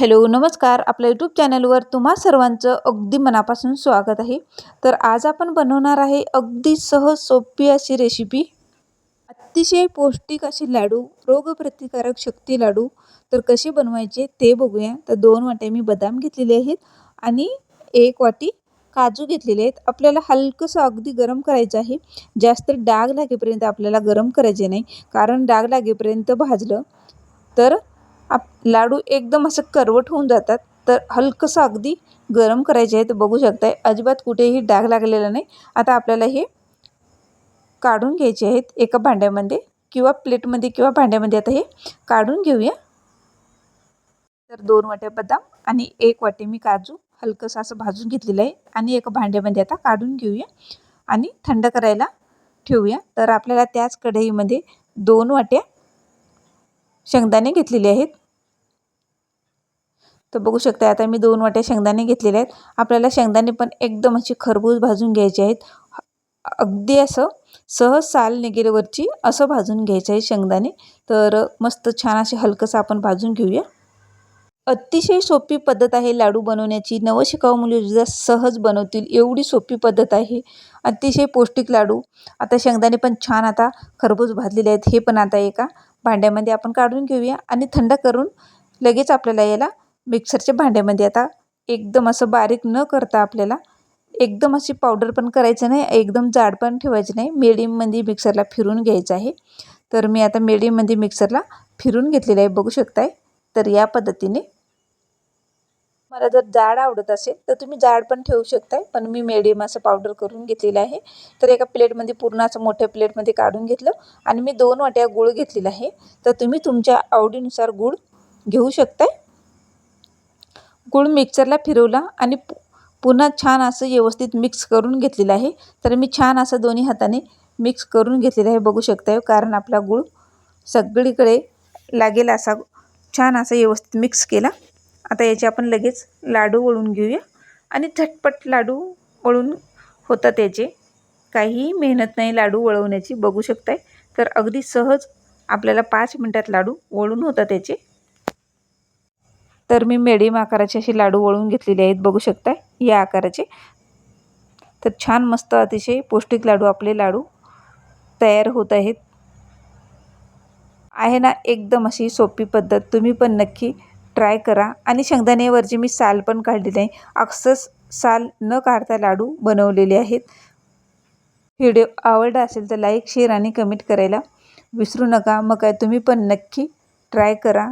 Hello नमस्कार. आपल्या YouTube चॅनलवर तुम्हा सर्वांचं अगदी मनापासून स्वागत आहे. तर आज आपण बनवणार आहे अगदी सहज सोपी अशी रेसिपी अतिशय पौष्टिक असे लाडू रोगप्रतिकारक शक्ती लाडू. तर कसे बनवायचे ते बघूया. तर दोन वाट्या मी बदाम घेतलेले आहेत आणि एक वाटी काजू घेतलेले आहेत. आपल्याला हलकंसं अगदी गरम करायचं आहे. जास्त डाग लागेपर्यंत आपल्याला गरम करायचे नाही. कारण डाग लागेपर्यंत भाजलं तर आप लाडू एकदम असं करवट होऊन जातात. तर हलकंसं अगदी गरम करायचे आहे तर बघू शकताय अजिबात कुठेही डाग लागलेला नाही. आता आपल्याला हे काढून घ्यायचे आहेत एका भांड्यामध्ये किंवा प्लेटमध्ये किंवा भांड्यामध्ये. आता हे काढून घेऊया. तर दोन वाट्या बदाम आणि एक वाटे मी काजू हलकंसं असं भाजून घेतलेलं आहे आणि एका भांड्यामध्ये आता काढून घेऊया आणि थंड करायला ठेवूया. तर आपल्याला त्याच कढईमध्ये दोन वाट्या शेंगदाणे घेतलेले आहेत. तर बघू शकता आता मी दोन वाट्या शेंगदाणे घेतलेले आहेत. आपल्याला शेंगदाणे पण एकदम अशी खरबूज भाजून घ्यायचे आहेत. अगदी असं सहज साल निगेरेवरची असं भाजून घ्यायचं आहे शेंगदाणे. तर मस्त छान असे हलकंसं आपण भाजून घेऊया. अतिशय सोपी पद्धत आहे लाडू बनवण्याची. नवशिकाऊ मुली सुद्धा सहज बनवतील. एवढी सोपी पद्धत आहे. अतिशय पौष्टिक लाडू. आता शेंगदाणे पण छान आता खरबूज भाजलेले आहेत. हे पण आता एका भांड्यामध्ये आपण काढून घेऊया आणि थंड करून लगेच आपल्याला याला मिक्सरच्या भांड्यामध्ये आता एकदम असं बारीक न करता आपल्याला एकदम अशी पावडर पण करायचं नाही एकदम जाड पण ठेवायचं नाही. मिडियममध्ये मिक्सरला फिरून घ्यायचं आहे. तर मी आता मिडियममध्ये मिक्सरला फिरून घेतलेलं आहे बघू शकताय. तर या पद्धतीने मला जर जाड आवडत असेल तर तुम्ही जाड पण ठेवू शकताय पण मी मिडियम असं पावडर करून घेतलेलं आहे. तर एका प्लेटमध्ये पूर्ण असं मोठ्या प्लेटमध्ये काढून घेतलं आणि मी दोन वाट्या गूळ घेतलेला आहे. तर तुम्ही तुमच्या आवडीनुसार गूळ घेऊ शकताय. गूळ मिक्सरला फिरवला आणि पु पुन्हा छान असं व्यवस्थित मिक्स करून घेतलेलं आहे. तर मी छान असं दोन्ही हाताने मिक्स करून घेतलेलं आहे. बघू शकता हो, कारण आपला गूळ सगळीकडे लागेल असा छान असा व्यवस्थित मिक्स केला. आता याचे आपण लगेच लाडू वळून घेऊया. आणि झटपट लाडू वळून होतात याचे. काहीही मेहनत नाही लाडू वळवण्याची. बघू शकताय. तर अगदी सहज आपल्याला पाच मिनटात लाडू वळून होतात याचे. तर मी मेडियम आकाराचे असे लाडू वळून घेतलेले आहेत बघू शकताय? या आकाराचे. तर छान मस्त अतिशय पौष्टिक लाडू आपले लाडू तयार होत आहेत. आहे ना एकदम अशी सोपी पद्धत तुम्ही पण नक्की ट्राय करा. आणि शेंगदाण्यावरची मी साल पण काढलेली आहे. अक्सस साल न काढता लाडू बनवलेले आहेत. व्हिडिओ आवडला असेल तर लाईक शेअर आणि कमेंट करायला विसरू नका. मग काय तुम्ही पण नक्की ट्राय करा.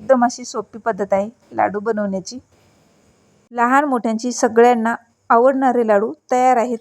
एकदम अशी सोपी पद्धत आहे लाडू बनवण्याची. लहान मोठ्यांची सगळ्यांना आवडणारे लाडू तयार आहेत.